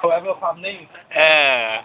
Forever family. Yeah.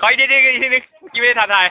ขออีกีนึงเม่กินไม่ทันไทย